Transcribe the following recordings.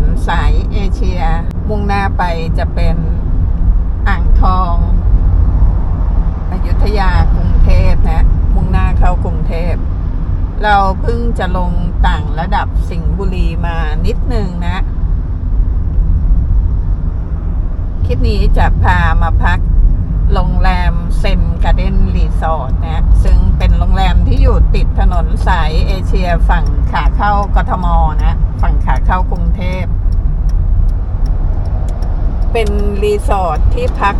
นสายเอเชีย มุ่งหน้าไปจะเป็นอ่างทองอยุธยากรุงเทพนะ มุ่งหน้าเข้ากรุงเทพ เราเพิ่งจะลงต่างระดับสิงห์บุรีมานิดนึงนะ คลิปนี้จะพามาพัก โรงแรมเซนการ์เด้นรีสอร์ทนะซึ่งเป็นโรงแรมที่อยู่ติดถนนสายเอเชียฝั่งขาเข้ากทมนะ ฝั่งขาเข้ากรุงเทพ เป็นรีสอร์ทที่พัก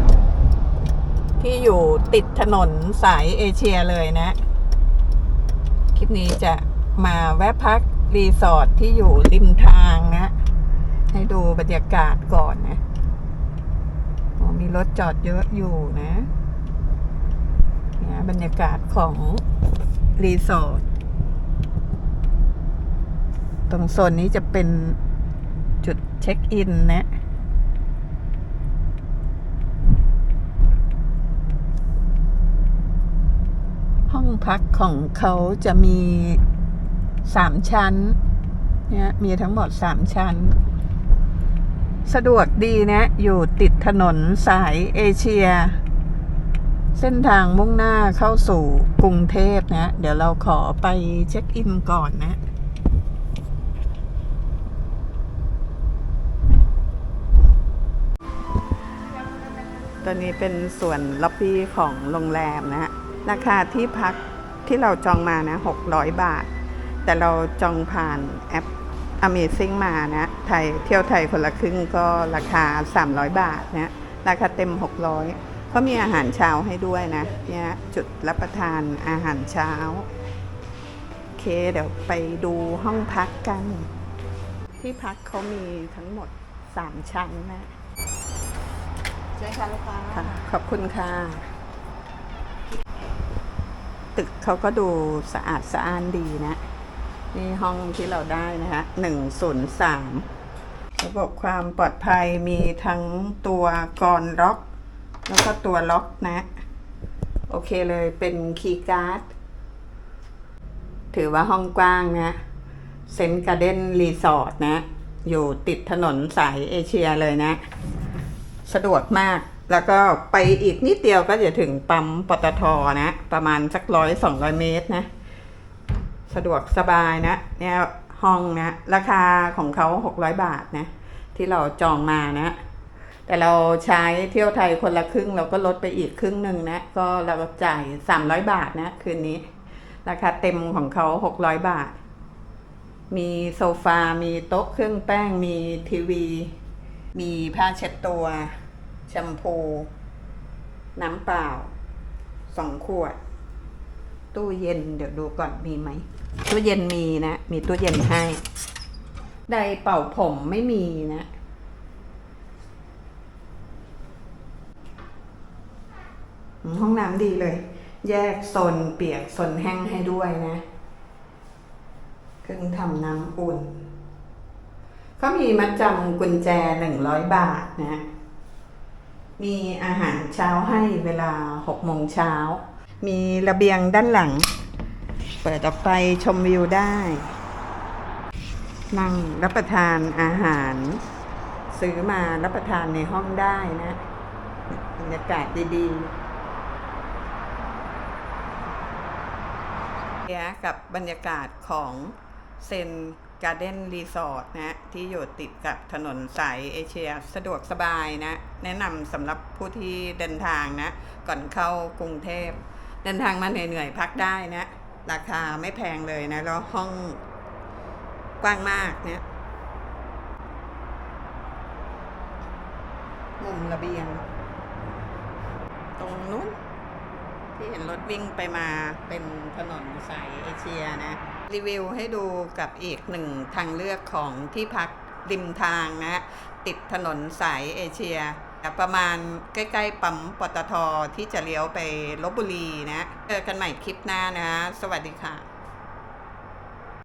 ที่อยู่ติดถนนสายเอเชียเลยนะ คลิปนี้จะมาแวะพักรีสอร์ทที่อยู่ริมทางนะ ให้ดูบรรยากาศก่อนนะ มีรถจอดเยอะอยู่นะนี่บรรยากาศของ รีสอร์ท ตรงโซนนี้จะเป็นจุดเช็คอินนะ ห้องพักของเขาจะมีสามชั้นเนี่ยมีทั้งหมดสามชั้น สะดวกดีนะ อยู่ติดถนนสายเอเชีย เส้นทางมุ่งหน้าเข้าสู่กรุงเทพนะ เดี๋ยวเราขอไปเช็คอินก่อนนะตอนนี้เป็นส่วนล็อบบี้ของโรงแรมนะฮะ ราคาที่พักที่เราจองมานะ 600 บาท แต่เราจองผ่านแอป Amazing มานะไทยเที่ยวไทยคนละครึ่งก็ราคา 300 บาทนะราคาเต็ม 600ก็มีอาหารเช้าให้ด้วยนะเนี่ยจุดรับประทานอาหารเช้าโอเคเดี๋ยวไปดูห้องพักกัน ที่พักเขามีทั้งหมด 3 ชั้นนะใช่ค่ะลูกค้าค่ะขอบคุณค่ะ ตึกเขาก็ดูสะอาดสะอ้านดีนะ นี่ห้องที่เราได้นะคะหนึ่งศูนย์สามระบบความปลอดภัยมีทั้งตัวกรอนล็อก แล้วก็ตัวล็อกนะ โอเคเลยเป็นคีย์การ์ด ถือว่าห้องกว้างนะเซนการ์เด้นรีสอร์ทนะ อยู่ติดถนนสายเอเชียเลยนะ สะดวกมากแล้วก็ไปอีกนิดเดียวก็จะถึงปั๊มปตทนะ ประมาณสักร้อยสองร้อยเมตรนะ สะดวกสบายนะ เนี่ยห้องนะ ราคาของเขาหกร้อยบาทนะ ที่เราจองมานะ แต่เราใช้เที่ยวไทยคนละครึ่ง เราก็ลดไปอีกครึ่งหนึ่งนะ ก็เราจ่ายสามร้อยบาทนะ คืนนี้ ราคาเต็มของเขาหกร้อยบาท มีโซฟา มีโต๊ะเครื่องแป้ง มีทีวี มีผ้าเช็ดตัวแชมพู น้ำเปล่าสองขวด ตู้เย็นเดี๋ยวดูก่อนมีไหมตู้เย็นมีนะ มีตู้เย็นให้ไดเป่าผมไม่มีนะ ห้องน้ำดีเลย แยกโซนเปียกโซนแห้งให้ด้วยนะเครื่องทำน้ำอุ่นเขามีมัดจำกุญแจหนึ่งร้อยบาทนะ มีอาหารเช้าให้เวลาหกโมงเช้า มีระเบียงด้านหลัง เปิดออกไปชมวิวได้ นั่งรับประทานอาหาร ซื้อมารับประทานในห้องได้นะบรรยากาศดีๆเนี่ยกับบรรยากาศของเซนการ์เด้นรีสอร์ทนะที่อยู่ติดกับถนนสายเอเชียสะดวกสบายนะ แนะนำสำหรับผู้ที่เดินทางนะ ก่อนเข้ากรุงเทพ เดินทางมาเหนื่อยๆพักได้นะ ราคาไม่แพงเลยนะ แล้วห้องกว้างมากเนี่ยมุมระเบียง ตรงนู้น ที่เห็นรถวิ่งไปมาเป็นถนนสายเอเชียนะ รีวิวให้ดูกับอีกหนึ่งทางเลือกของที่พักริมทางนะ ติดถนนสายเอเชีย ประมาณใกล้ๆปั๊มปตทที่จะเลี้ยวไปลบบุรีนะเจอกันใหม่คลิปหน้านะ สวัสดีค่ะ